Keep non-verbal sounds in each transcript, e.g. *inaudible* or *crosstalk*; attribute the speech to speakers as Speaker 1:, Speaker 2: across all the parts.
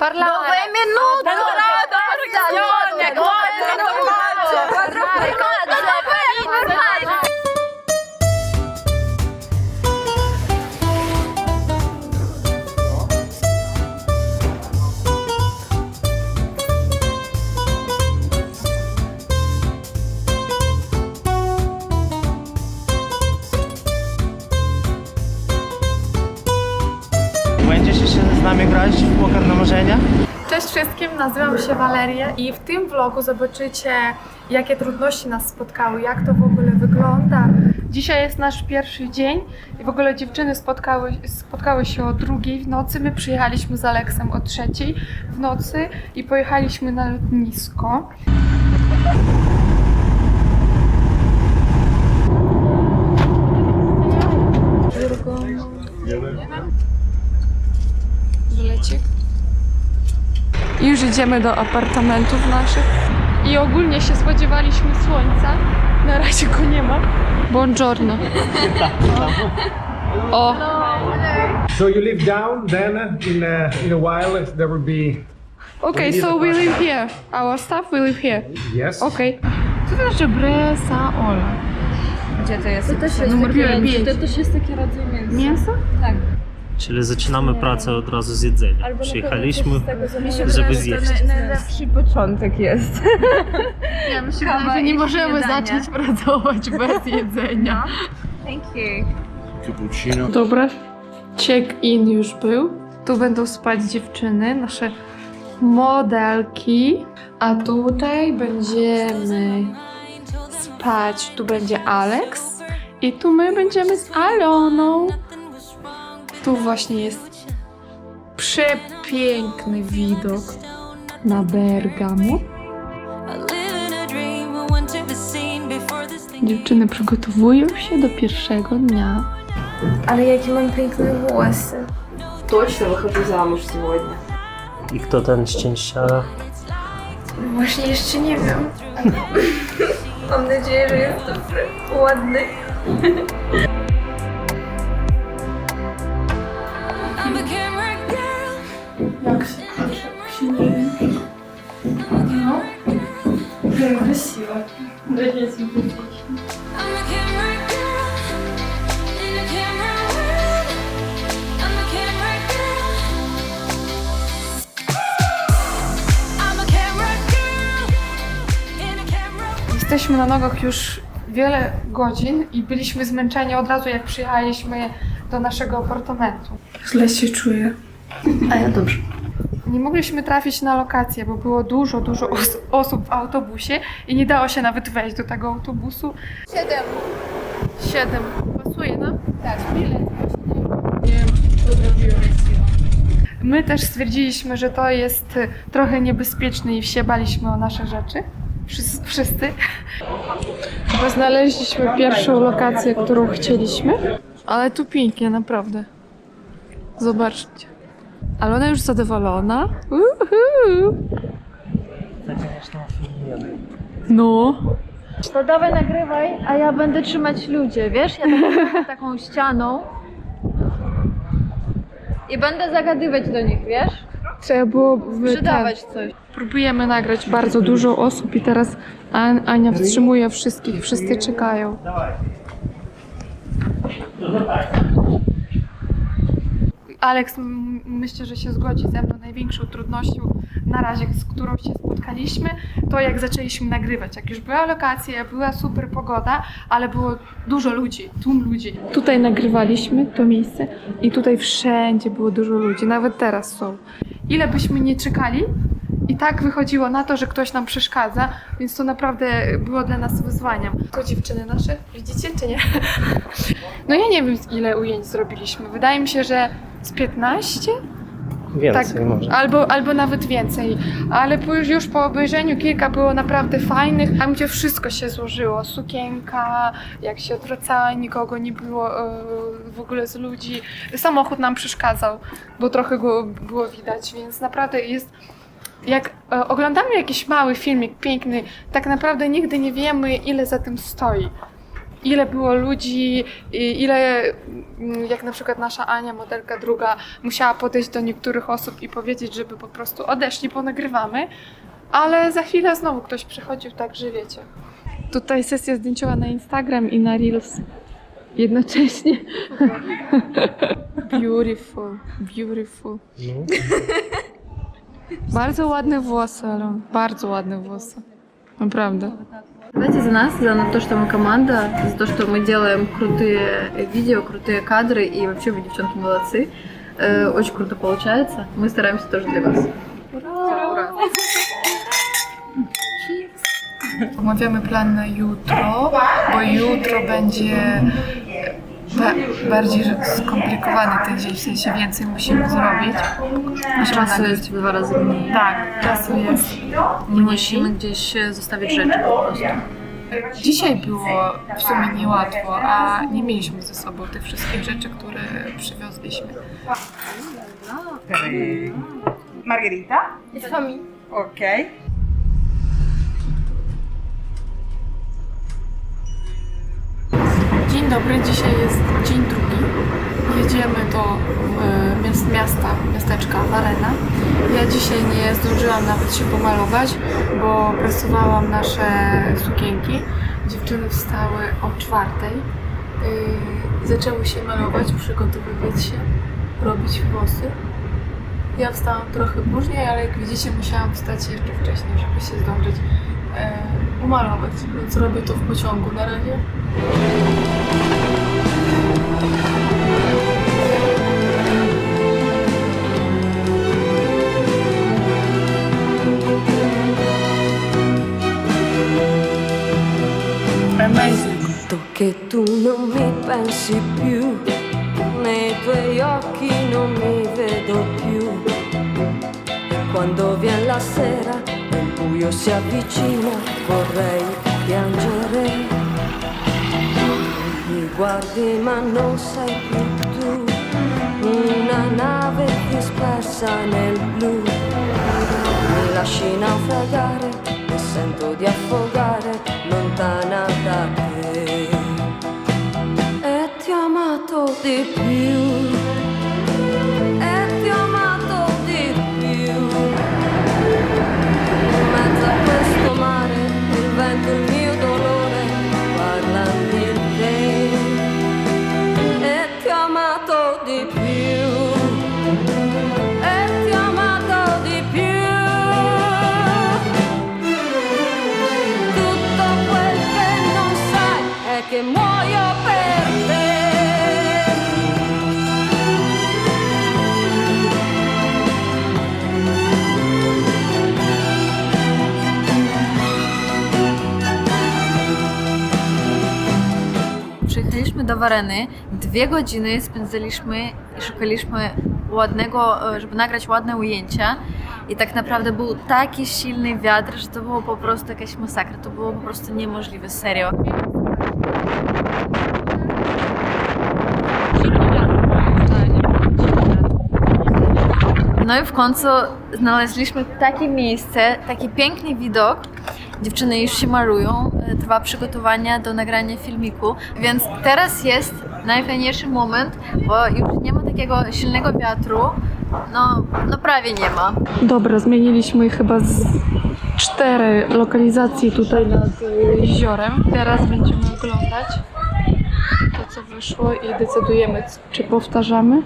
Speaker 1: Parlare.
Speaker 2: Dove
Speaker 3: è minuto? Allora, quattro
Speaker 4: Cześć wszystkim, nazywam się Waleria i w tym vlogu zobaczycie, jakie trudności nas spotkały, jak to w ogóle wygląda. Dzisiaj jest nasz pierwszy dzień i w ogóle dziewczyny spotkały, spotkały się o drugiej w nocy. My przyjechaliśmy z Aleksem o trzeciej w nocy i pojechaliśmy na lotnisko. Wylecik. I już idziemy do apartamentów naszych. I ogólnie się spodziewaliśmy słońca. Na razie go nie ma. Buongiorno. *laughs* O,
Speaker 5: So you live down, then in a, in a while there will be
Speaker 4: okay, so we live here. Our staff we live here.
Speaker 5: yes.
Speaker 4: Okay. Co to znaczy Bresa Ola?
Speaker 1: Gdzie to jest?
Speaker 4: To też jest Numer pięć.
Speaker 1: To też jest taki rodzaj mięsa.
Speaker 4: Mięso?
Speaker 3: Czyli zaczynamy pracę od razu z jedzenia. Przyjechaliśmy, żeby zjeść.
Speaker 1: Najlepszy początek jest.
Speaker 4: Ja myślę,
Speaker 1: Kawa
Speaker 4: że nie
Speaker 1: i
Speaker 4: możemy
Speaker 1: śniadanie.
Speaker 4: zacząć pracować bez jedzenia.
Speaker 1: Thank you.
Speaker 4: Dobra, check-in już był. Tu będą spać dziewczyny, nasze modelki. A tutaj będziemy spać. Tu będzie Alex. I tu my będziemy z Aloną. Tu właśnie jest przepiękny widok na Bergamo. Dziewczyny przygotowują się do pierwszego dnia.
Speaker 2: Ale jakie mam piękne włosy.
Speaker 1: Точно выхожу замуж сегодня.
Speaker 3: I kto ten szczęściara?
Speaker 2: Właśnie jeszcze nie wiem. *laughs* mam nadzieję, że jest dobry, ładny.
Speaker 4: Jesteśmy na nogach już wiele godzin i byliśmy zmęczeni od razu, jak przyjechaliśmy do naszego apartamentu. Źle się czuję.
Speaker 2: A ja dobrze.
Speaker 4: Nie mogliśmy trafić na lokację, bo było dużo, dużo os- osób w autobusie i nie dało się nawet wejść do tego autobusu. Siedem. Siedem. Pasuje nam? Tak, bilet. Nie wiem, co zrobiłem. My też stwierdziliśmy, że to jest trochę niebezpieczne i się baliśmy o nasze rzeczy. Wszyscy. wszyscy. Chyba znaleźliśmy pierwszą lokację, którą chcieliśmy. Ale tu pięknie, naprawdę. Zobaczcie. Ale ona już zadowolona. Uhu. No.
Speaker 1: To dawaj nagrywaj, a ja będę trzymać ludzie, wiesz? Ja *laughs* tak taką ścianą. I będę zagadywać do nich, wiesz?
Speaker 4: Trzeba było
Speaker 1: Przydawać coś.
Speaker 4: Próbujemy nagrać bardzo dużo osób i teraz An- Ania wstrzymuje wszystkich. Wszyscy czekają. Aleks myślę, że się zgodzi ze mną. Największą trudnością na razie, z którą się spotkaliśmy, to jak zaczęliśmy nagrywać. Jak już była lokacja, była super pogoda, ale było dużo ludzi, tłum ludzi. Tutaj nagrywaliśmy to miejsce i tutaj wszędzie było dużo ludzi, nawet teraz są. Ile byśmy nie czekali, i tak wychodziło na to, że ktoś nam przeszkadza, więc to naprawdę było dla nas wyzwaniem. To dziewczyny nasze, widzicie czy nie? *laughs* No ja nie wiem ile ujęć zrobiliśmy. Wydaje mi się, że z 15?
Speaker 3: Więcej
Speaker 4: tak,
Speaker 3: może.
Speaker 4: Albo, albo nawet więcej. Ale już, po obejrzeniu kilka było naprawdę fajnych, tam gdzie wszystko się złożyło. Sukienka, jak się odwracała, nikogo nie było e, w ogóle z ludzi. Samochód nam przeszkadzał, bo trochę go było widać, więc naprawdę jest... Jak e, oglądamy jakiś mały filmik piękny, tak naprawdę nigdy nie wiemy, ile za tym stoi. Ile było ludzi, ile mm, jak na przykład nasza Ania, modelka druga, musiała podejść do niektórych osób i powiedzieć, żeby po prostu odeszli, bo nagrywamy, ale za chwilę znowu ktoś przychodził, także wiecie. Tutaj sesja zdjęciowa na Instagram i na Reels jednocześnie. *laughs* Beautiful, beautiful.
Speaker 3: Ну,
Speaker 4: Bardzo ładne włosy, ale bardzo ładne włosy. Naprawdę.
Speaker 1: Давайте за нас, за то, что мы команда, за то, что мы делаем крутые видео, крутые кадры, и вообще вы, девчонки, молодцы. Э, Очень круто получается. Мы стараемся тоже для вас. Ура!
Speaker 4: Omawiamy plan na jutro, bo jutro będzie ba- bardziej skomplikowany ten dzień, w sensie więcej musimy zrobić. Musimy
Speaker 1: Czasu jest w dwa razy mniej.
Speaker 4: Tak, czasu jest.
Speaker 1: Nie musimy gdzieś zostawić rzeczy po prostu.
Speaker 4: Dzisiaj było w sumie niełatwo, a nie mieliśmy ze sobą tych wszystkich rzeczy, które przywiozliśmy.
Speaker 6: Margherita? Ok.
Speaker 4: Dzień dobry, dzisiaj jest dzień drugi. Jedziemy do miast, miasta, miasteczka Warena. Ja dzisiaj nie zdążyłam nawet się pomalować, bo prasowałam nasze sukienki. Dziewczyny wstały o czwartej. Yy, zaczęły się malować, przygotowywać się, robić włosy. Ja wstałam trochę później, ale jak widzicie musiałam wstać jeszcze wcześniej, żeby się zdążyć e, umalować, więc robię to w pociągu na razie.
Speaker 7: Sento che tu non mi pensi più, nei tuoi occhi non mi vedo più. Quando viene la sera e il buio si avvicina, vorrei piangere. Guardi ma non sei più tu, una nave dispersa nel blu. Mi lasci naufragare e sento di affogare lontana da te. E ti ho amato di più.
Speaker 1: Wareny, dwie godziny spędziliśmy i szukaliśmy ładnego, e, żeby nagrać ładne ujęcia. I tak naprawdę był taki silny wiatr, że to było po prostu jakaś masakra. To było po prostu niemożliwe, serio. No i w końcu znaleźliśmy takie miejsce, taki piękny widok. Dziewczyny już się malują, e, trwa przygotowania do nagrania filmiku, więc teraz jest najfajniejszy moment, bo już nie ma takiego silnego wiatru, no, no prawie nie ma.
Speaker 4: Dobra, zmieniliśmy chyba z cztery lokalizacje tutaj nad y, jeziorem. Teraz będziemy oglądać to, co wyszło i decydujemy, c- czy powtarzamy.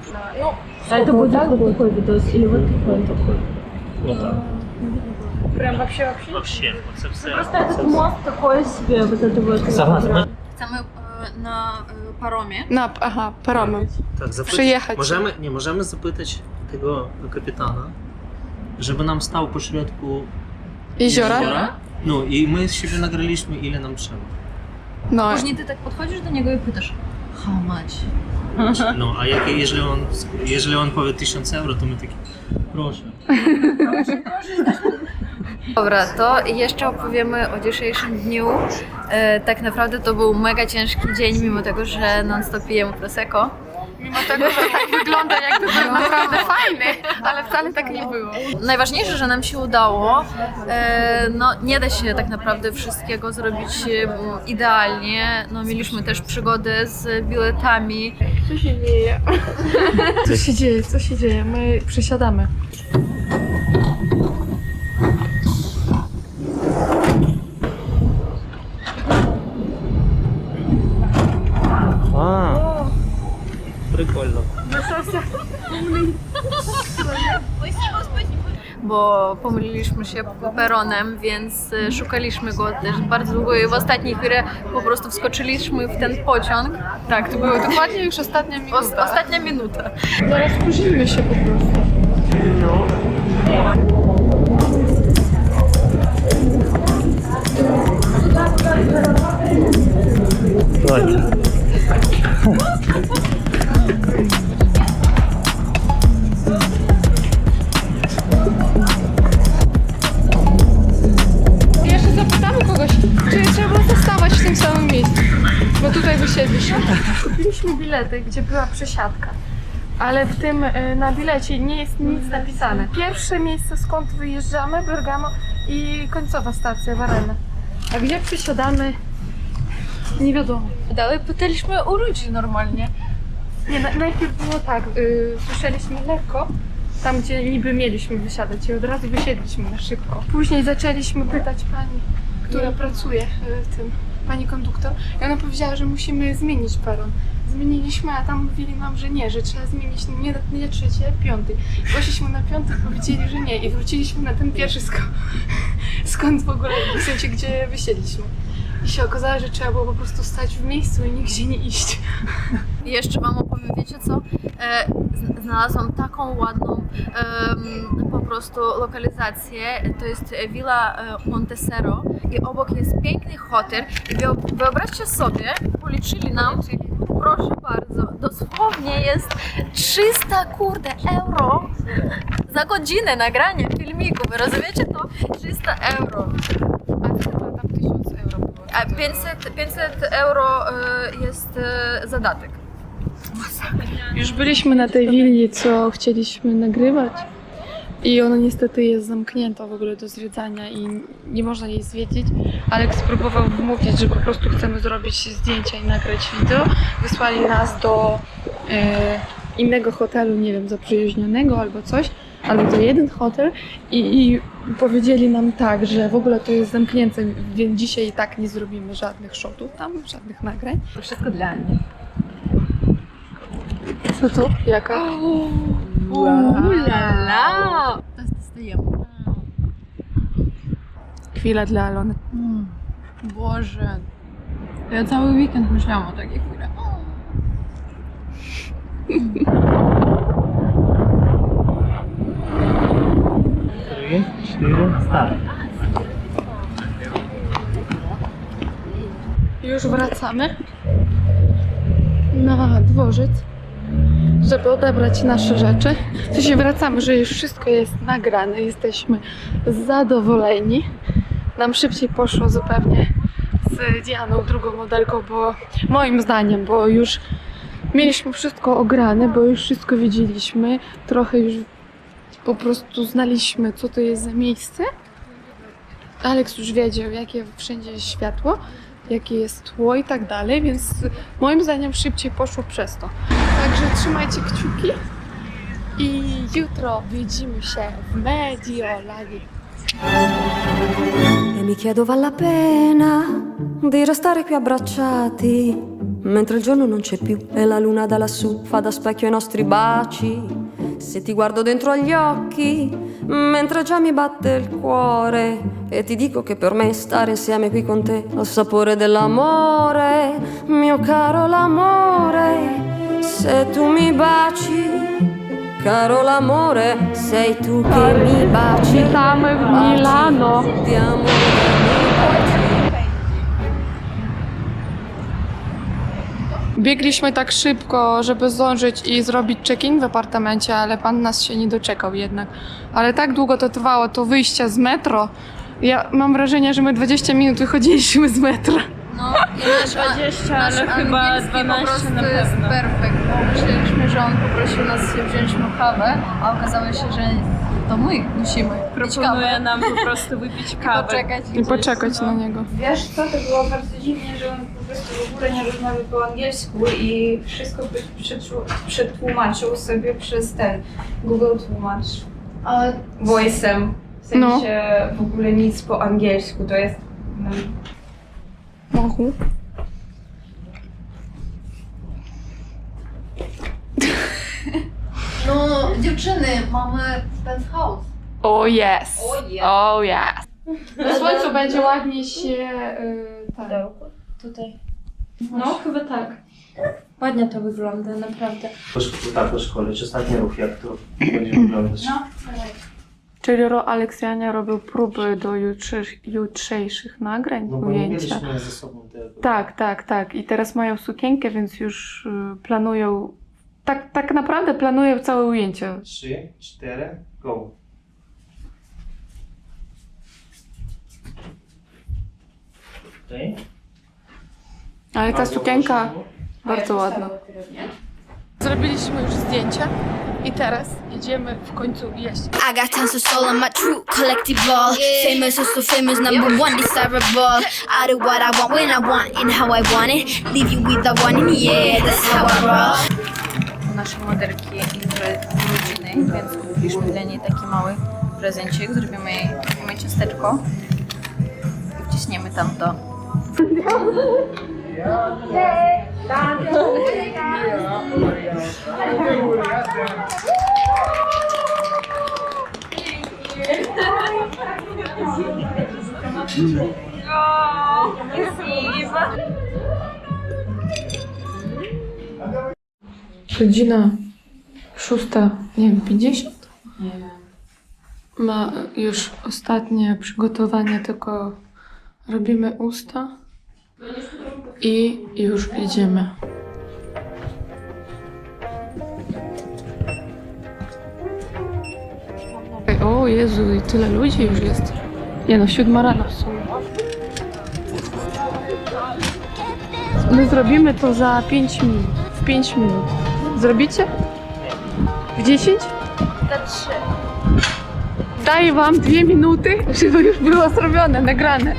Speaker 1: Ale to był tak, такой видос, или вот такой, такой.
Speaker 3: Отак.
Speaker 4: Прям вообще вообще?
Speaker 3: Вообще, оце все.
Speaker 1: Просто этот мост такой себе, вот это вот.
Speaker 3: Согласен. Ми-
Speaker 1: Chcemy e, na e, paromie.
Speaker 4: Na, aha, paromem.
Speaker 3: Так, запит...
Speaker 4: Przyjechać.
Speaker 3: Możemy, nie, możemy zapytać tego kapitana, żeby nam stał pośrodku
Speaker 4: Jeziora?
Speaker 3: jeziora. No i my sobie nagraliśmy ile nam trzeba.
Speaker 4: No,
Speaker 1: Później ty tak podchodzisz do niego i pytasz, how much?
Speaker 3: No, a jak, jeżeli, on, jeżeli on powie 1000 euro, to my takie, proszę.
Speaker 1: Dobra, to jeszcze opowiemy o dzisiejszym dniu. E, tak naprawdę to był mega ciężki dzień, mimo tego, że non-stop pijemy Prosecco.
Speaker 4: Mimo tego, że tak wygląda jakby był naprawdę fajny, ale wcale tak nie było.
Speaker 1: Najważniejsze, że nam się udało. E, no, nie da się tak naprawdę wszystkiego zrobić idealnie. No, mieliśmy też przygodę z biletami.
Speaker 4: Co się dzieje? Co się dzieje? Co się dzieje? My przesiadamy.
Speaker 1: bo pomyliliśmy się peronem, więc y, szukaliśmy go też bardzo długo i w ostatniej chwili po prostu wskoczyliśmy w ten pociąg.
Speaker 4: Tak, to było dokładnie już ostatnia minuta.
Speaker 1: O, ostatnia minuta.
Speaker 4: Zaraz spóźnimy się po prostu. No. Przesiadka, ale w tym y, na bilecie nie jest nic napisane. Pierwsze miejsce, skąd wyjeżdżamy, Bergamo i końcowa stacja Varenne. A gdzie przesiadamy, nie wiadomo.
Speaker 1: Dalej pytaliśmy u ludzi normalnie.
Speaker 4: Nie, na, najpierw było tak, y, słyszeliśmy lekko, tam gdzie niby mieliśmy wysiadać i od razu wysiedliśmy na szybko. Później zaczęliśmy pytać pani, która pracuje y, w tym, pani konduktor i ona powiedziała, że musimy zmienić peron. Zmieniliśmy, a tam mówili nam, że nie, że trzeba zmienić nie, nie trzeci, piąty. Poszliśmy na piąty, powiedzieli, że nie i wróciliśmy na ten pierwszy skąd, *laughs* skąd w ogóle, w sensie gdzie wysiedliśmy. I się okazało, że trzeba było po prostu stać w miejscu i nigdzie nie iść. *laughs*
Speaker 1: I jeszcze Wam opowiem, wiecie co? E, zn- znalazłam taką ładną po prostu lokalizację. To jest Villa e, Montesero i obok jest piękny hotel. Wyobraźcie sobie, policzyli nam, proszę bardzo, dosłownie jest 300 kurde euro za godzinę nagrania filmiku. Wy rozumiecie to? 300 euro.
Speaker 4: Tam 1000 euro było.
Speaker 1: A 500, 500 euro e, jest e, zadatek.
Speaker 4: Już byliśmy na tej willi, co chcieliśmy nagrywać. I ona niestety jest zamknięta w ogóle do zwiedzania i nie można jej zwiedzić. Alex spróbował wmówić, że po prostu chcemy zrobić zdjęcia i nagrać wideo. Wysłali nas do e, innego hotelu, nie wiem, zaprzyjaźnionego albo coś, albo do jeden hotel i, i powiedzieli nam tak, że w ogóle to jest zamknięte, więc dzisiaj i tak nie zrobimy żadnych shotów tam, żadnych nagrań.
Speaker 6: Wszystko dla mnie.
Speaker 4: Co to? Jaka?
Speaker 1: Ulala! Dostajemy.
Speaker 4: Chwila dla Alony.
Speaker 1: Boże. Ja cały weekend myślałam o takiej chwili.
Speaker 3: Trzy, cztery, start.
Speaker 4: Już wracamy na dworzec, żeby odebrać nasze rzeczy. W sensie wracamy, że już wszystko jest nagrane, jesteśmy zadowoleni. Nam szybciej poszło zupełnie z Dianą, drugą modelką, bo moim zdaniem, bo już mieliśmy wszystko ograne, bo już wszystko wiedzieliśmy, trochę już po prostu znaliśmy, co to jest za miejsce. Alex już wiedział, jakie wszędzie jest światło, jakie jest tło i tak dalej, więc moim zdaniem szybciej poszło przez to. Także trzymajcie kciuki i jutro widzimy się w Mediolagi.
Speaker 7: E mi chiedo vale la pena di restare qui abbracciati mentre il giorno non c'è più e la luna da lassù fa da specchio ai nostri baci. Se ti guardo dentro agli occhi mentre già mi batte il cuore e ti dico che per me stare insieme qui con te ha il sapore dell'amore, mio caro l'amore. Se tu mi baci, caro l'amore, sei tu che mi baci.
Speaker 4: Witamy w Milano.
Speaker 7: Di amore mi baci.
Speaker 4: Biegliśmy tak szybko, żeby zdążyć i zrobić check-in w apartamencie, ale pan nas się nie doczekał jednak. Ale tak długo to trwało, to wyjście z metro. Ja mam wrażenie, że my 20 minut wychodziliśmy z metra.
Speaker 1: No, i nasz, 20, nasz ale chyba 12 po prostu jest perfekt. Bo musieliśmy że on poprosił nas się wziąć mu kawę, a okazało się, że to my musimy pić kawę.
Speaker 2: nam po prostu wypić
Speaker 1: Poczekać
Speaker 4: I
Speaker 1: gdzieś,
Speaker 4: poczekać
Speaker 1: no.
Speaker 4: na niego.
Speaker 2: Wiesz co, to było bardzo dziwnie, że on prostu w ogóle nie rozmawiał po angielsku i wszystko przetłumaczył sobie przez ten Google Tłumacz
Speaker 1: Ale
Speaker 2: voice'em. W
Speaker 4: No.
Speaker 2: sensie w ogóle nic po angielsku, to jest... No,
Speaker 4: Mohu. *laughs*
Speaker 1: No, dziewczyny, mamy penthouse.
Speaker 4: Oh yes.
Speaker 1: Oh yes.
Speaker 4: Oh yes. Na słońcu będzie ładnie się... Yy, tak.
Speaker 2: tutaj. No, chyba tak. Ładnie to wygląda, naprawdę.
Speaker 3: Tak, po szkole. Czy ostatni ruch, jak to będzie wyglądać?
Speaker 4: Czyli Ro Aleksjania robił próby do jutrzejszych, jutrzejszych nagrań,
Speaker 3: No bo nie
Speaker 4: ujęcia.
Speaker 3: mieliśmy ze sobą tego.
Speaker 4: Tak, tak, tak. I teraz mają sukienkę, więc już y, planują. Tak, tak naprawdę planują całe ujęcie.
Speaker 3: Trzy, cztery, go. Okej.
Speaker 4: Ale ta sukienka bardzo ładna. Zrobiliśmy już zdjęcia i teraz idziemy w końcu jeść.
Speaker 8: I got tons of soul on my true collective ball. Famous is so famous, number one desirable. I do what I want when I want and how I want it. Leave you with the one in yeah, that's how I roll.
Speaker 1: Nasze modelki jutro urodziny, więc kupiliśmy dla niej taki mały prezencik. Zrobimy jej takie ciasteczko i wciśniemy tam to. *laughs*
Speaker 4: Godzina szósta, nie wiem, 50? Nie wiem. Ma już ostatnie przygotowanie, tylko robimy usta i już idziemy. O Jezu, i tyle ludzi już jest. Nie no, siódma rano w sumie. My zrobimy to za 5 minut. W 5 minut. Zrobicie? W 10?
Speaker 1: Za trzy.
Speaker 4: Daję wam 2 minuty, żeby już było zrobione, nagrane.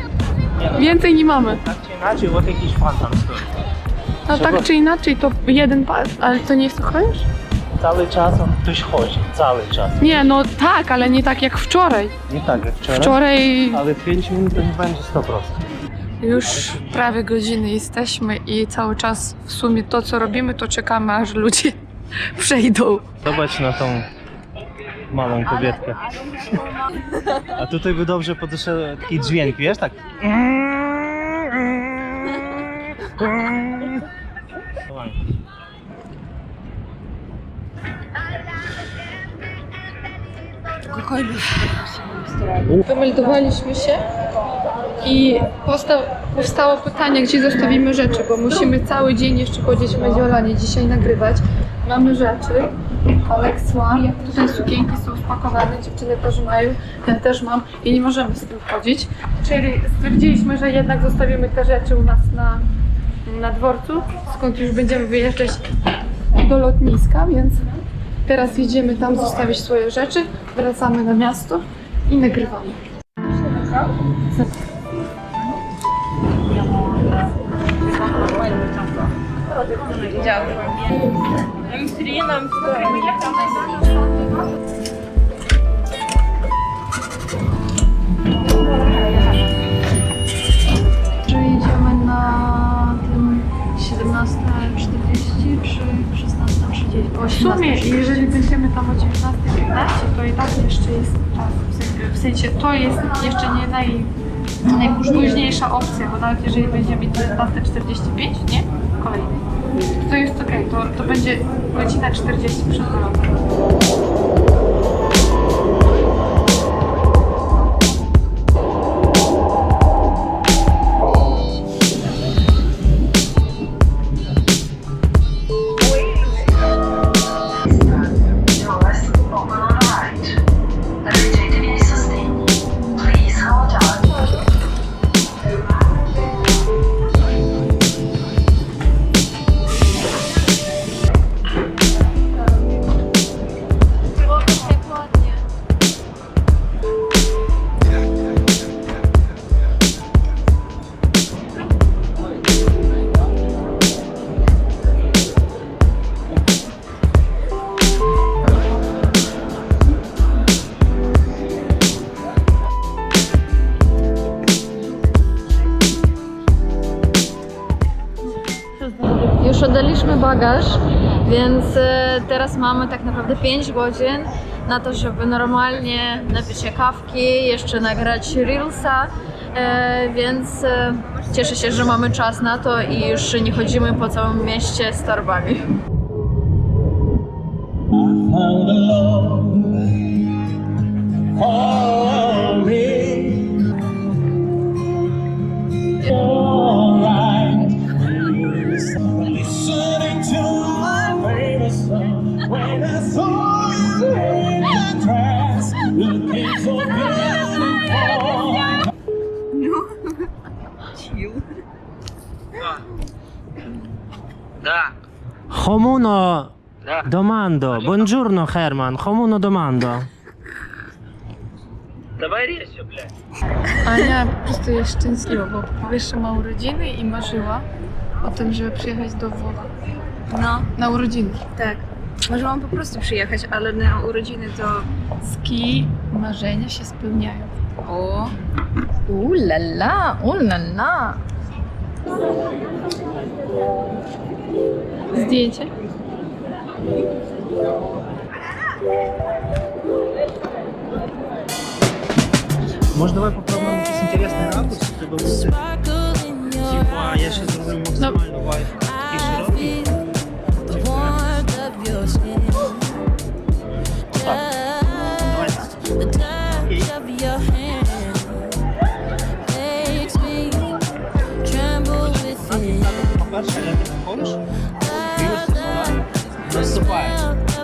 Speaker 4: Więcej nie mamy.
Speaker 3: Czy inaczej, от jakiś pan tam stoi.
Speaker 4: No tak czy inaczej, to jeden pas, ale to nie słuchasz?
Speaker 3: Cały czas on ktoś chodzi, cały czas.
Speaker 4: Nie, no tak, ale nie tak jak wczoraj.
Speaker 3: Nie tak jak wczoraj.
Speaker 4: Wczoraj
Speaker 3: Ale 5 minut to nie będzie 100%.
Speaker 4: już prawie godziny jesteśmy i cały czas w sumie to, co robimy, to czekamy, aż ludzie *laughs* przejdą.
Speaker 3: Zobacz na tą małą kobietkę. A tutaj by dobrze podeszedł taki dźwięk, wiesz, tak.
Speaker 4: Wymeldowaliśmy się i powsta- powstało pytanie, gdzie zostawimy rzeczy, bo musimy cały dzień jeszcze chodzić w Mediolanie, dzisiaj nagrywać. Mamy rzeczy, Alex ma, tutaj sukienki są spakowane, dziewczyny też mają, ja też mam i nie możemy z tym chodzić. Czyli stwierdziliśmy, że jednak zostawimy te rzeczy u nas na, na dworcu, skąd już będziemy wyjeżdżać do lotniska, więc teraz jedziemy tam zostawić swoje rzeczy, wracamy na miasto i nagrywamy.
Speaker 1: Że
Speaker 4: W sumie, jeżeli będziemy tam o 19.15, to i tak jeszcze jest czas. W sensie, to jest jeszcze nie naj, najpóźniejsza opcja, bo nawet jeżeli będziemy 19.45, nie? Kolejny. To jest okej, to, to będzie godzina 40 przed wylotem.
Speaker 1: Więc e, teraz mamy tak naprawdę 5 godzin na to, żeby normalnie napić się kawki, jeszcze nagrać reelsa, e, więc e, cieszę się, że mamy czas na to i już nie chodzimy po całym mieście z torbami.
Speaker 9: love
Speaker 3: Homuno domando. Buongiorno Herman. Homuno domando.
Speaker 4: Ania po prostu jest szczęśliwa, bo po pierwsze ma urodziny i marzyła o tym, żeby przyjechać do Włoch
Speaker 2: No,
Speaker 4: na urodziny.
Speaker 2: tak. Możemy po prostu przyjechać, ale na urodziny to...
Speaker 4: Ski marzenia się spełniają.
Speaker 2: O,
Speaker 1: Ulala, ulala.
Speaker 4: Здійте.
Speaker 3: Может, давай попробуем с чтобы ракурс? Типа, я сейчас разорву максимально вайф.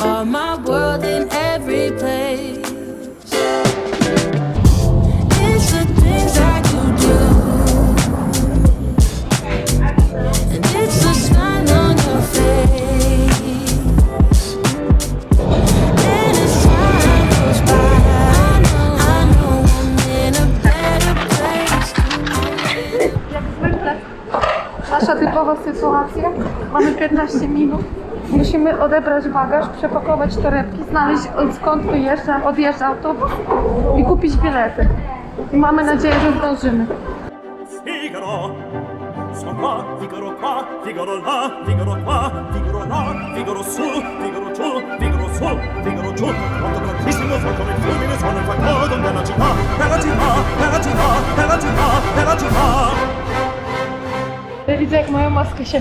Speaker 10: are my world in every place. It's the things do. It's the on your face. And goes by, I know, I'm in a better place.
Speaker 4: Nasza typowa sytuacja. Mamy 15 minut. Musimy odebrać bagaż, przepakować torebki, znaleźć od skąd wyjeżdża, odjeżdża autobus i kupić bilety. I mamy nadzieję, że zdążymy.
Speaker 9: Figaro, sono qua, Figaro qua, Figaro là, Figaro qua, Figaro là, Figaro su, Figaro giù, Figaro su, Figaro giù. Quanto grandissimo fu come il fulmine suona il faccato nella città, nella città, nella città, nella città, nella città.
Speaker 4: Ja widzę, jak moja maska się...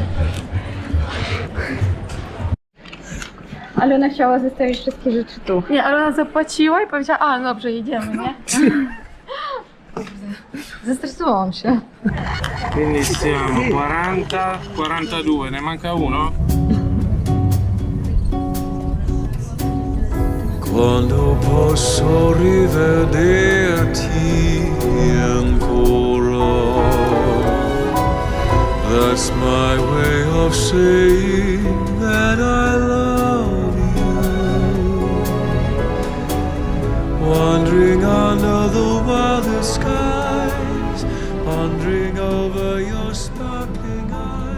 Speaker 2: ale ona chciała zostawić wszystkie rzeczy tu.
Speaker 4: Nie, ale ona zapłaciła i powiedziała, a dobrze, jedziemy, nie?
Speaker 1: Zestresowałam się.
Speaker 11: Quindi siamo 40, 42, ne manca uno?
Speaker 9: Quando posso rivederti ancora That's my way of saying that I love Wandering under the wildest skies Pondering over your sparkling eyes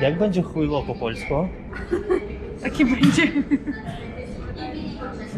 Speaker 3: jak będzie chujło po polsku?
Speaker 4: Taki będzie.